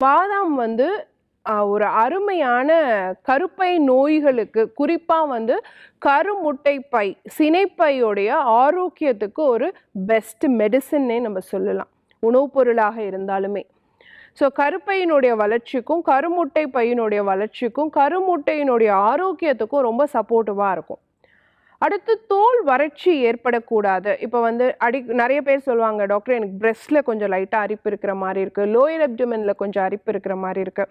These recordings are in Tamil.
பாதாம் வந்து ஒரு அருமையான கருப்பை நோய்களுக்கு குறிப்பாக வந்து கருமுட்டை பை சினைப்பையுடைய ஆரோக்கியத்துக்கு ஒரு பெஸ்ட் மெடிசின்னே நம்ம சொல்லலாம். உணவுப் பொருளாக இருந்தாலுமே. ஸோ கருப்பையினுடைய வளர்ச்சிக்கும் கருமுட்டை பையினுடைய வளர்ச்சிக்கும் கருமுட்டையினுடைய ஆரோக்கியத்துக்கும் ரொம்ப சப்போர்ட்டிவாக இருக்கும். அடுத்து தோல் வறட்சி ஏற்படக்கூடாது. இப்போ வந்து அடி நிறைய பேர் சொல்லுவாங்க டாக்டர் எனக்கு பிரெஸ்ட்டில் கொஞ்சம் லைட்டாக அரிப்பு இருக்கிற மாதிரி இருக்குது லோயர் அப்டமனில் கொஞ்சம் அரிப்பு இருக்கிற மாதிரி இருக்குது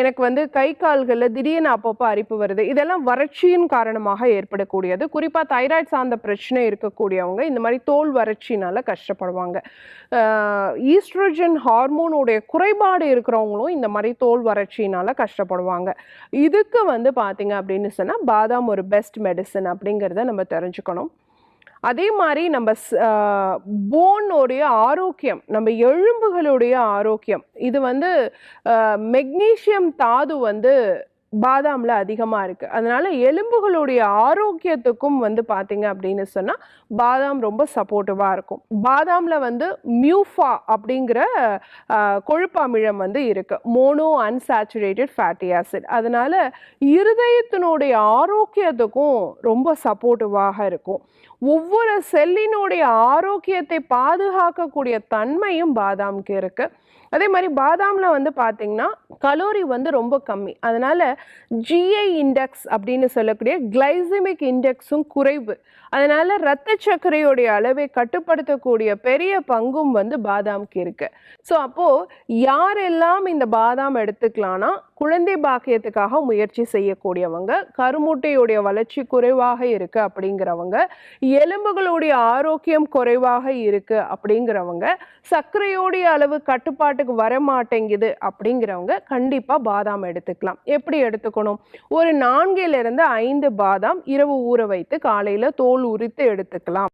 எனக்கு வந்து கை கால்களில் திடீர்னு அப்பப்போ அரிப்பு வருது. இதெல்லாம் வறட்சியின் காரணமாக ஏற்படக்கூடியது. குறிப்பாக தைராய்டு சார்ந்த பிரச்சனை இருக்கக்கூடியவங்க இந்த மாதிரி தோல் வறட்சினால் கஷ்டப்படுவாங்க. ஈஸ்ட்ரோஜன் ஹார்மோனுடைய குறைபாடு இருக்கிறவங்களும் இந்த மாதிரி தோல் வறட்சினால் கஷ்டப்படுவாங்க. இதுக்கு வந்து பார்த்தீங்க அப்படின்னு சொன்னால் பாதாம் ஒரு பெஸ்ட் மெடிசன் அப்படிங்கிறத நம்ம தெரிஞ்சுக்கணும். அதே மாதிரி நம்ம போனுடைய ஆரோக்கியம் நம்ம எலும்புகளுடைய ஆரோக்கியம். இது வந்து மெக்னீசியம் தாது வந்து பாதாமில் அதிகமாக இருக்குது அதனால் எலும்புகளுடைய ஆரோக்கியத்துக்கும் வந்து பார்த்தீங்க அப்படின்னு சொன்னால் பாதாம் ரொம்ப சப்போர்ட்டிவாக இருக்கும். பாதாமில் வந்து மியூஃபா அப்படிங்கிற ஆஹ், கொழுப்பு வந்து இருக்குது மோனோ அன்சாச்சுரேட்டட் ஃபேட்டி ஆசிட் அதனால் இருதயத்தினுடைய ஆரோக்கியத்துக்கும் ரொம்ப சப்போர்ட்டிவாக இருக்கும். ஒவ்வொரு செல்லினுடைய ஆரோக்கியத்தை பாதுகாக்கக்கூடிய தன்மையும் பாதாமுக்கு இருக்குது அதே மாதிரி பாதாமில் வந்து பார்த்திங்கன்னா கலோரி வந்து ரொம்ப கம்மி. அதனால் ஜிஐ இண்டெக்ஸ் அப்படின்னு சொல்லக்கூடிய கிளைசிமிக் இண்டெக்ஸும் குறைவு. அதனால் இரத்த சர்க்கரையுடைய அளவை கட்டுப்படுத்தக்கூடிய பெரிய பங்கும் வந்து பாதாமுக்கு இருக்குது ஸோ அப்போது யாரெல்லாம் இந்த பாதாம் எடுத்துக்கலாம்னா குழந்தை பாக்கியத்துக்காக முயற்சி செய்யக்கூடியவங்க கருமுட்டையுடைய வளர்ச்சி குறைவாக இருக்குது அப்படிங்கிறவங்க எலும்புகளுடைய ஆரோக்கியம் குறைவாக இருக்கு அப்படிங்கிறவங்க சர்க்கரையோடைய அளவு கட்டுப்பாட்டுக்கு வர மாட்டேங்குது அப்படிங்கிறவங்க கண்டிப்பாக பாதாம் எடுத்துக்கலாம். எப்படி எடுத்துக்கணும்? ஒரு நான்கிலிருந்து ஐந்து பாதாம் இரவு ஊற வைத்து காலையில் தோல் உரித்து எடுத்துக்கலாம்.